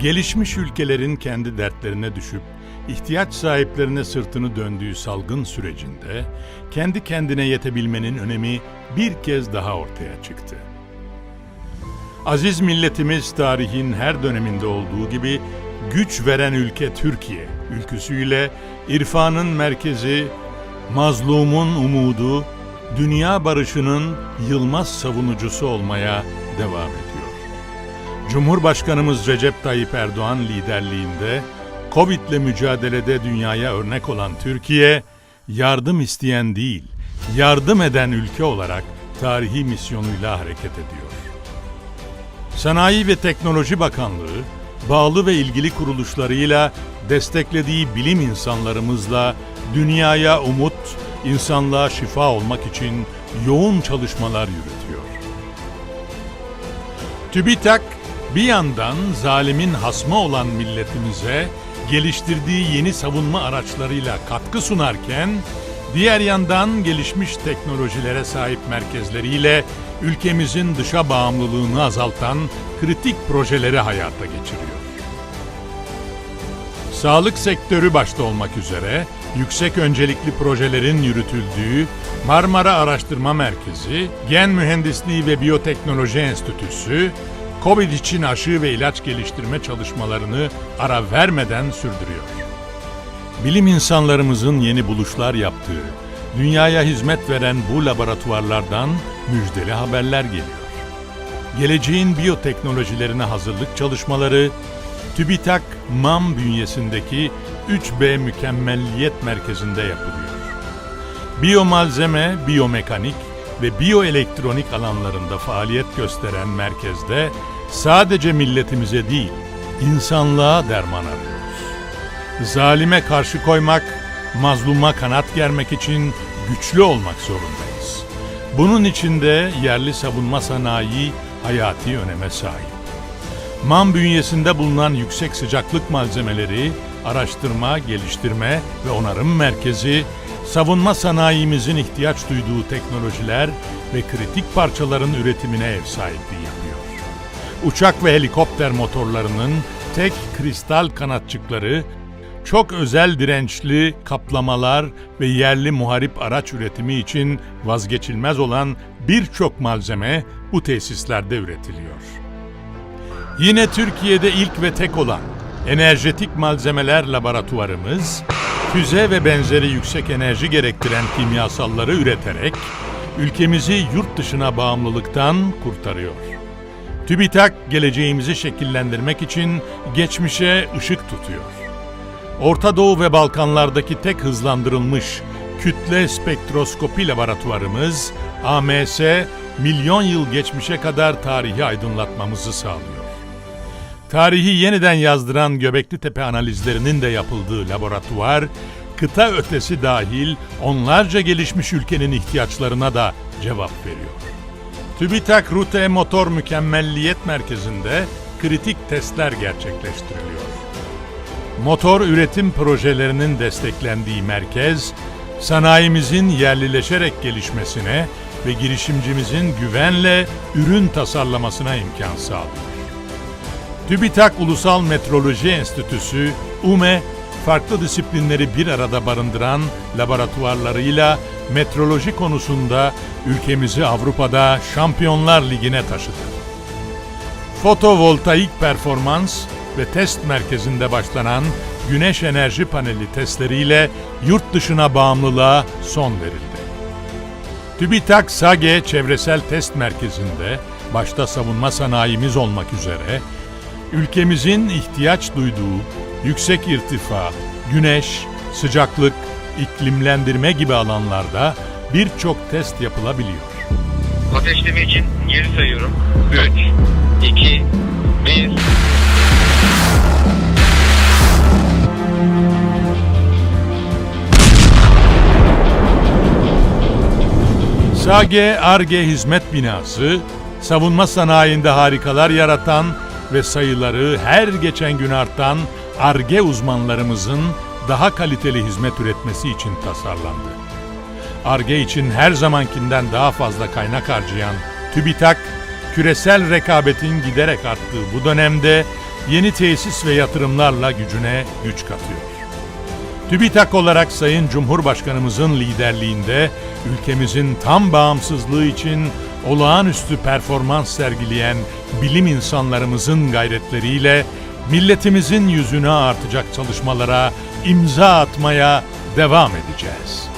Gelişmiş ülkelerin kendi dertlerine düşüp ihtiyaç sahiplerine sırtını döndüğü salgın sürecinde kendi kendine yetebilmenin önemi bir kez daha ortaya çıktı. Aziz milletimiz tarihin her döneminde olduğu gibi güç veren ülke Türkiye ülküsüyle irfanın merkezi, mazlumun umudu, dünya barışının yılmaz savunucusu olmaya devam ediyor. Cumhurbaşkanımız Recep Tayyip Erdoğan liderliğinde Covid'le mücadelede dünyaya örnek olan Türkiye, yardım isteyen değil, yardım eden ülke olarak tarihi misyonuyla hareket ediyor. Sanayi ve Teknoloji Bakanlığı, bağlı ve ilgili kuruluşlarıyla desteklediği bilim insanlarımızla dünyaya umut, insanlığa şifa olmak için yoğun çalışmalar yürütüyor. TÜBİTAK bir yandan zalimin hasmı olan milletimize geliştirdiği yeni savunma araçlarıyla katkı sunarken, diğer yandan gelişmiş teknolojilere sahip merkezleriyle ülkemizin dışa bağımlılığını azaltan kritik projeleri hayata geçiriyor. Sağlık sektörü başta olmak üzere yüksek öncelikli projelerin yürütüldüğü Marmara Araştırma Merkezi, Gen Mühendisliği ve Biyoteknoloji Enstitüsü, COVID için aşı ve ilaç geliştirme çalışmalarını ara vermeden sürdürüyor. Bilim insanlarımızın yeni buluşlar yaptığı, dünyaya hizmet veren bu laboratuvarlardan müjdeli haberler geliyor. Geleceğin biyoteknolojilerine hazırlık çalışmaları TÜBİTAK MAM bünyesindeki 3B Mükemmelliyet Merkezi'nde yapılıyor. Biyomalzeme, biyomekanik ve biyoelektronik alanlarında faaliyet gösteren merkezde sadece milletimize değil, insanlığa derman arıyoruz. Zalime karşı koymak, mazluma kanat germek için güçlü olmak zorundayız. Bunun için de yerli savunma sanayi hayati öneme sahip. MAM bünyesinde bulunan yüksek sıcaklık malzemeleri, araştırma, geliştirme ve onarım merkezi, savunma sanayimizin ihtiyaç duyduğu teknolojiler ve kritik parçaların üretimine ev sahipliği. Uçak ve helikopter motorlarının tek kristal kanatçıkları, çok özel dirençli kaplamalar ve yerli muharip araç üretimi için vazgeçilmez olan birçok malzeme bu tesislerde üretiliyor. Yine Türkiye'de ilk ve tek olan enerjetik malzemeler laboratuvarımız, füze ve benzeri yüksek enerji gerektiren kimyasalları üreterek ülkemizi yurt dışına bağımlılıktan kurtarıyor. TÜBİTAK geleceğimizi şekillendirmek için geçmişe ışık tutuyor. Orta Doğu ve Balkanlardaki tek hızlandırılmış kütle spektroskopi laboratuvarımız AMS milyon yıl geçmişe kadar tarihi aydınlatmamızı sağlıyor. Tarihi yeniden yazdıran Göbekli Tepe analizlerinin de yapıldığı laboratuvar, kıta ötesi dahil onlarca gelişmiş ülkenin ihtiyaçlarına da cevap veriyor. TÜBİTAK Rute Motor Mükemmelliyet Merkezi'nde kritik testler gerçekleştiriliyor. Motor üretim projelerinin desteklendiği merkez, sanayimizin yerlileşerek gelişmesine ve girişimcimizin güvenle ürün tasarlamasına imkan sağlıyor. TÜBİTAK Ulusal Metroloji Enstitüsü, UME, farklı disiplinleri bir arada barındıran laboratuvarlarıyla metroloji konusunda ülkemizi Avrupa'da Şampiyonlar Ligi'ne taşıdı. Fotovoltaik performans ve test merkezinde başlanan güneş enerji paneli testleriyle yurt dışına bağımlılığa son verildi. TÜBİTAK SAGE Çevresel Test Merkezi'nde başta savunma sanayimiz olmak üzere ülkemizin ihtiyaç duyduğu yüksek irtifa, güneş, sıcaklık, iklimlendirme gibi alanlarda birçok test yapılabiliyor. Ateşleme için geri sayıyorum. 3, 2, 1. SAGE ARGE Hizmet Binası, savunma sanayinde harikalar yaratan ve sayıları her geçen gün artan ARGE uzmanlarımızın daha kaliteli hizmet üretmesi için tasarlandı. ARGE için her zamankinden daha fazla kaynak harcayan TÜBİTAK, küresel rekabetin giderek arttığı bu dönemde yeni tesis ve yatırımlarla gücüne güç katıyor. TÜBİTAK olarak Sayın Cumhurbaşkanımızın liderliğinde ülkemizin tam bağımsızlığı için olağanüstü performans sergileyen bilim insanlarımızın gayretleriyle milletimizin yüzüne artacak çalışmalara imza atmaya devam edeceğiz.